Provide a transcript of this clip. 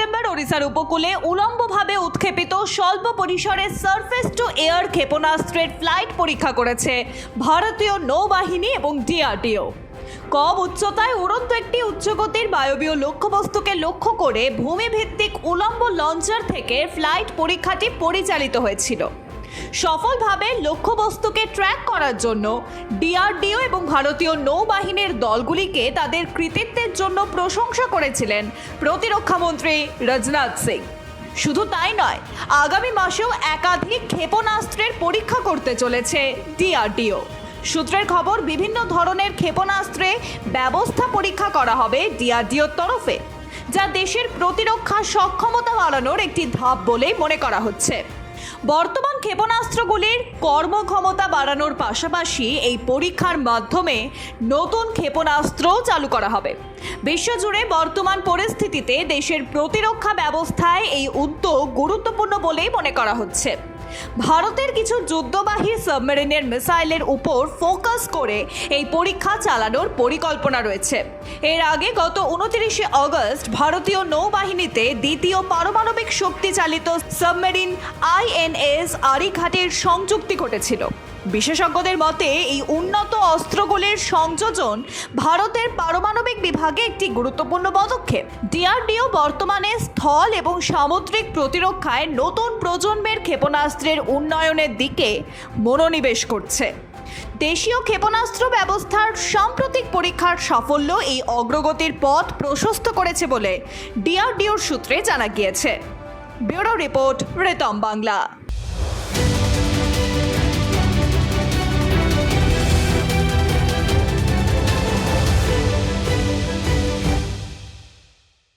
ওড়িশার উপকূলে উলম্বভাবে উৎক্ষেপিত স্বল্প পরিসরের সারফেস টু এয়ার ক্ষেপণাস্ত্রের ফ্লাইট পরীক্ষা করেছে ভারতীয় নৌবাহিনী এবং ডিআরডিও কম উচ্চতায় উড়ন্ত একটি উচ্চগতির বায়বীয় লক্ষ্যবস্তুকে লক্ষ্য করে ভূমিভিত্তিক উলম্ব লঞ্চার থেকে ফ্লাইট পরীক্ষাটি পরিচালিত হয়েছিল। সফলভাবে লক্ষ্যবস্তুকে ট্র্যাক করার জন্য ডিআরডিও এবং ভারতীয় নৌবাহিনীর দলগুলিকে তাদের কৃতিত্বের জন্য প্রশংসা করেছিলেন প্রতিরক্ষামন্ত্রী রাজনাথ সিং। শুধু তাই নয়, আগামী মাসেও একাধিক ক্ষেপণাস্ত্রের পরীক্ষা করতে চলেছে ডিআরডিও সূত্রের খবর, বিভিন্ন ধরনের ক্ষেপণাস্ত্রে ব্যবস্থা পরীক্ষা করা হবে ডিআরডিওর তরফে, যা দেশের প্রতিরক্ষা সক্ষমতা বাড়ানোর একটি ধাপ বলেই মনে করা হচ্ছে। বর্তমান ক্ষেপণাস্ত্রগুলির কর্মক্ষমতা বাড়ানোর পাশাপাশি এই পরীক্ষার মাধ্যমে নতুন ক্ষেপণাস্ত্রও চালু করা হবে। বিশ্বজুড়ে বর্তমান পরিস্থিতিতে দেশের প্রতিরক্ষা ব্যবস্থায় এই উদ্যোগ গুরুত্বপূর্ণ বলেই মনে করা হচ্ছে। ভারতের কিছু যুদ্ধবাহী সাবমেরিনের মিসাইলের উপর ফোকাস করে এই পরীক্ষা চালানোর পরিকল্পনা রয়েছে। এর আগে গত উনত্রিশে অগস্ট ভারতীয় নৌবাহিনীতে দ্বিতীয় পারমাণবিক শক্তি চালিত সাবমেরিন আইএনএস আরিঘাটের সংযুক্তি ঘটেছিল। বিশেষজ্ঞদের মতে, এই উন্নত অস্ত্রগুলির সংযোজন ভারতের পারমাণবিক বিভাগে একটি গুরুত্বপূর্ণ পদক্ষেপ। ডিআরডিও বর্তমানে স্থল এবং সামুদ্রিক প্রতিরক্ষায় নতুন প্রজন্মের ক্ষেপণাস্ত্রের উন্নয়নের দিকে মনোনিবেশ করছে। দেশীয় ক্ষেপণাস্ত্র ব্যবস্থার সাম্প্রতিক পরীক্ষার সাফল্য এই অগ্রগতির পথ প্রশস্ত করেছে বলে ডিআরডিওর সূত্রে জানা গিয়েছে। ব্যুরো রিপোর্ট রেতম বাংলা।